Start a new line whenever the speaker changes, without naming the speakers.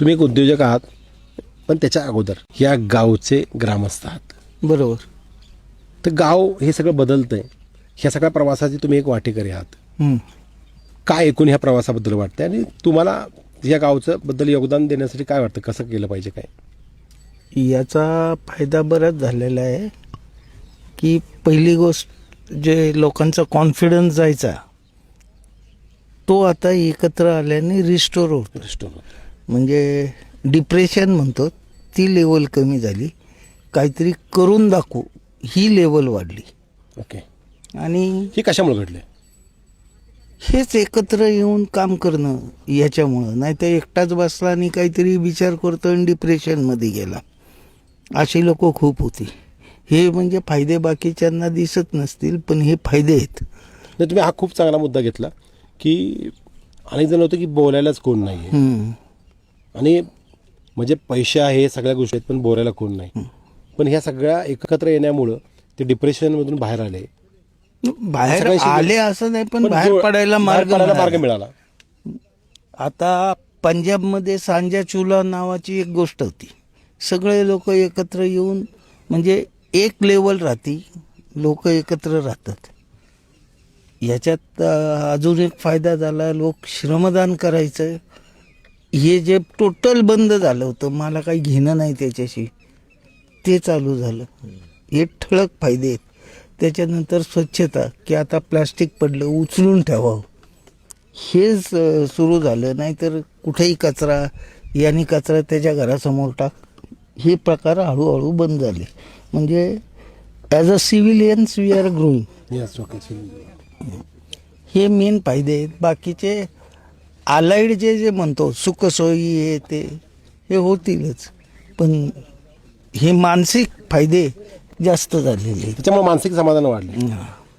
तुम्ही एक उद्योजक आहात पण त्याच्या अगोदर या गावचे ग्रामस्थ आहात.
बरोबर.
तर गाव हे सगळं बदलतंय. ह्या सगळ्या प्रवासाची तुम्ही एक वाटेकरी आहात. काय एकूण ह्या प्रवासाबद्दल वाटतंय? आणि तुम्हाला या गावचं बद्दल योगदान देण्यासाठी काय वाटतं? कसं केलं पाहिजे काय?
याचा फायदा बराच झालेला आहे की पहिली गोष्ट जे लोकांचा कॉन्फिडन्स जायचा तो आता एकत्र आल्याने रिस्टोर होतो
Restore.
म्हणजे डिप्रेशन म्हणतो ती लेवल कमी झाली. काहीतरी करून दाखवू ही लेवल वाढली.
ओके
आणि
हे कशामुळे घडले
हेच एकत्र येऊन काम करणं याच्यामुळं. नाही तर एकटाच बसला आणि काहीतरी विचार करतो आणि डिप्रेशनमध्ये गेला. अशी लोक खूप होती. हे म्हणजे फायदे बाकीच्यांना दिसत नसतील पण हे फायदे आहेत.
नाही तुम्ही हा खूप चांगला मुद्दा घेतला की अनेक जण होतं की बोलायलाच कोण नाही. आणि म्हणजे पैसे आहे सगळ्या गोष्टी आहेत पण बोलायला कोण नाही. पण ह्या सगळ्या एकत्र येण्यामुळं ते डिप्रेशनमधून बाहेर आले.
बाहेर
सगळ्या शिकले.
आले असं नाही पण बाहेर
जो-
पडायला
बाहेर
मार्ग मिळाला.
मार्ग मिळाला.
आता पंजाबमध्ये सांजा चुला नावाची एक गोष्ट होती. सगळे लोक एकत्र येऊन म्हणजे एक लेवल राहती लोक एकत्र राहतात. याच्यात अं, अजून एक फायदा झाला लोक श्रमदान करायचं. हे जे टोटल बंद झालं होतं मला काही घेणं नाही त्याच्याशी. ते चालू झालं. हे ठळक फायदे आहेत. त्याच्यानंतर स्वच्छता की आता प्लास्टिक पडलं उचलून ठेवावं. हेच सुरू झालं नाहीतर कुठेही कचरा यांनी कचरा त्याच्या घरासमोर टाक. हे प्रकार हळूहळू बंद झाले. म्हणजे as a civilians we are growing. हे मेन फायदे आहेत. बाकीचे आलाईड जे जे म्हणतो सुखसोयी हे ते हे होतीलच पण हे मानसिक फायदे जास्त झालेले आहेत.
त्याच्यामुळे मानसिक समाधान वाढले.